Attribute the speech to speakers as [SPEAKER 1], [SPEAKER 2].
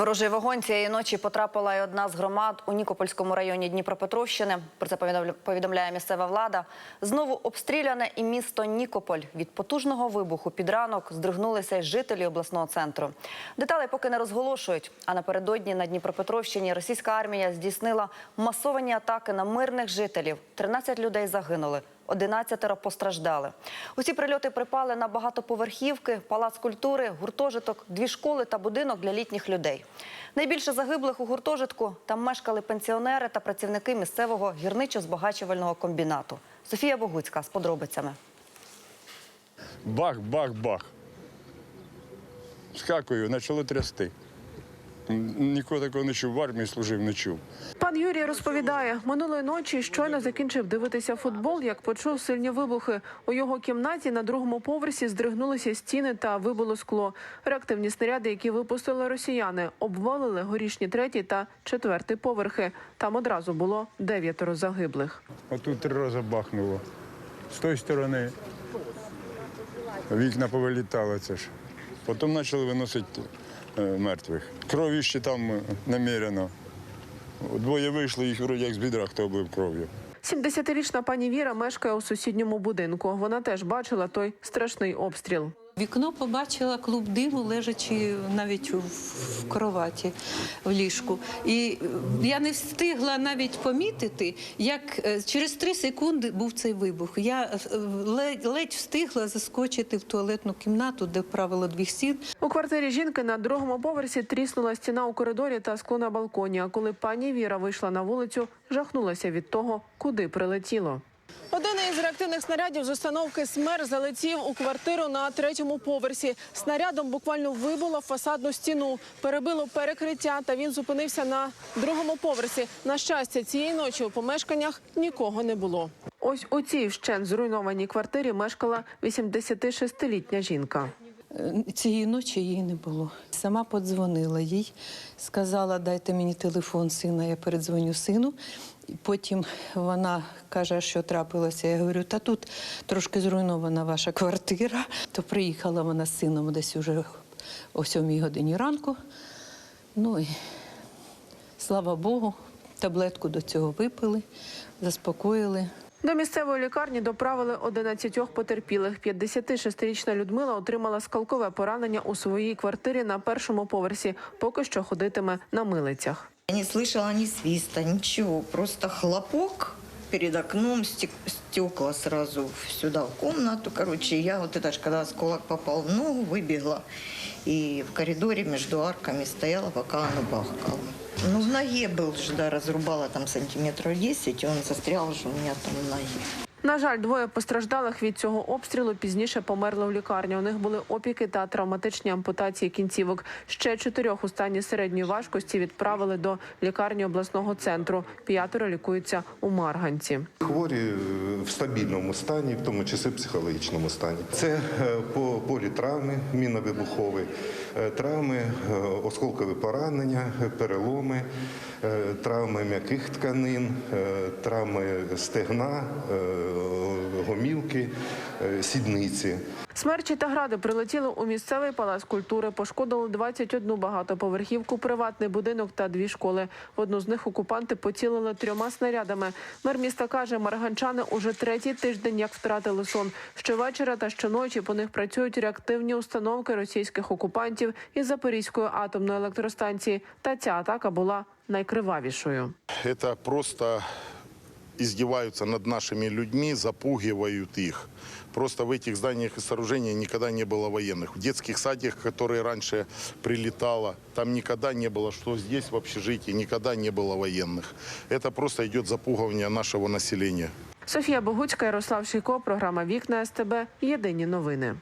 [SPEAKER 1] ворожий вогонь цієї ночі потрапила і одна з громад у Нікопольському районі Дніпропетровщини. Про це повідомляє місцева влада. Знову обстріляне і місто Нікополь. Від потужного вибуху під ранок здригнулися й жителі обласного центру. Деталі поки не розголошують. А напередодні на Дніпропетровщині російська армія здійснила масовані атаки на мирних жителів. 13 людей загинули. 11 постраждали. Усі прильоти припали на багатоповерхівки, палац культури, гуртожиток, дві школи та будинок для літніх людей. Найбільше загиблих у гуртожитку там мешкали пенсіонери та працівники місцевого гірничо-збагачувального комбінату. Софія Богуцька з подробицями.
[SPEAKER 2] Бах, бах, бах. Скакую, почало трясти. М, Ніколи такого не чув, в армії служив, не чув.
[SPEAKER 3] Пан Юрій розповідає, минулої ночі щойно закінчив дивитися футбол, як почув сильні вибухи. У його кімнаті на другому поверсі здригнулися стіни та вибило скло. Реактивні снаряди, які випустили росіяни, обвалили горішні третій та четвертий поверхи. Там одразу було дев'ятеро загиблих.
[SPEAKER 2] Отут три рази бахнуло. З тої сторони вікна повилітали це ж. Потім почали виносити мертвих. Крові ще там е, намірено. Двоє вийшли, їх вроді як з бідра, хто облив кров'ю.
[SPEAKER 3] 70-річна пані Віра мешкає у сусідньому будинку. Вона теж бачила той страшний обстріл.
[SPEAKER 4] Вікно побачила клуб диму, лежачи навіть в- кроваті в ліжку. І е, я не встигла навіть помітити, як е, через три секунди був цей вибух. Я е, ледь, ледь встигла заскочити в туалетну кімнату, де правило двох стін.
[SPEAKER 3] У квартирі жінки на другому поверсі тріснула стіна у коридорі та скло на балконі. А коли пані Віра вийшла на вулицю, жахнулася від того, куди прилетіло. Один із реактивних снарядів з установки СМЕР залетів у квартиру на третьому поверсі. Снарядом буквально вибило фасадну стіну, перебило перекриття, та він зупинився на другому поверсі. На щастя, цієї ночі у помешканнях нікого не було. Ось у цій вщен зруйнованій квартирі мешкала 86-літня жінка.
[SPEAKER 4] Е, Цієї ночі її не було. Сама подзвонила їй, сказала, дайте мені телефон сина, я передзвоню сину. Потім вона каже, що трапилося. Я говорю, та тут трошки зруйнована ваша квартира. То приїхала вона з сином десь уже о сьомій годині ранку. Ну і слава Богу, таблетку до цього випили, заспокоїли.
[SPEAKER 3] До місцевої лікарні доправили 11 потерпілих. 56-річна Людмила отримала скалкове поранення у своїй квартирі на першому поверсі. Поки що ходитиме на милицях.
[SPEAKER 5] Я не слышала ни свиста, ничего. Просто хлопок перед окном, стек- стекла сразу в- сюда в комнату. Короче, я вот это ж, когда осколок попал в ногу, выбегла. И в коридоре между арками стояла, пока оно бахкало. Ну, в ноге был же, да, разрубала там сантиметров 10, и он застрял же у меня там в ноге.
[SPEAKER 3] На жаль, двоє постраждалих від цього обстрілу пізніше померли в лікарні. У них були опіки та травматичні ампутації кінцівок. Ще чотирьох у стані середньої важкості відправили до лікарні обласного центру. П'ятеро лікуються у Марганці.
[SPEAKER 6] Хворі е, в стабільному стані, в тому числі психологічному стані. Це е, по політравми, міновибухові е, травми, осколкові поранення, переломи, травми м'яких тканин, травми стегна, гомілки, е, сідниці.
[SPEAKER 3] Смерчі та гради прилетіли у місцевий палац культури, пошкодили 21 багатоповерхівку, приватний будинок та дві школи. В одну з них окупанти поцілили трьома снарядами. Мер міста каже, марганчани уже третій тиждень як втратили сон. Щовечора та щоночі по них працюють реактивні установки російських окупантів із Запорізької атомної електростанції. Та ця атака була найкривавішою.
[SPEAKER 7] Это просто издеваются над нашими людьми, запугивают их. Просто в этих зданиях и сооружениях никогда не было военных. В детских садиках, которые раньше прилетало, там никогда не было, что здесь в общежитии никогда не было военных. Это просто идет запугивание нашего населения.
[SPEAKER 3] Софія Богуцька, Ярослав Шийко, програма Вікна СТБ. Єдині новини.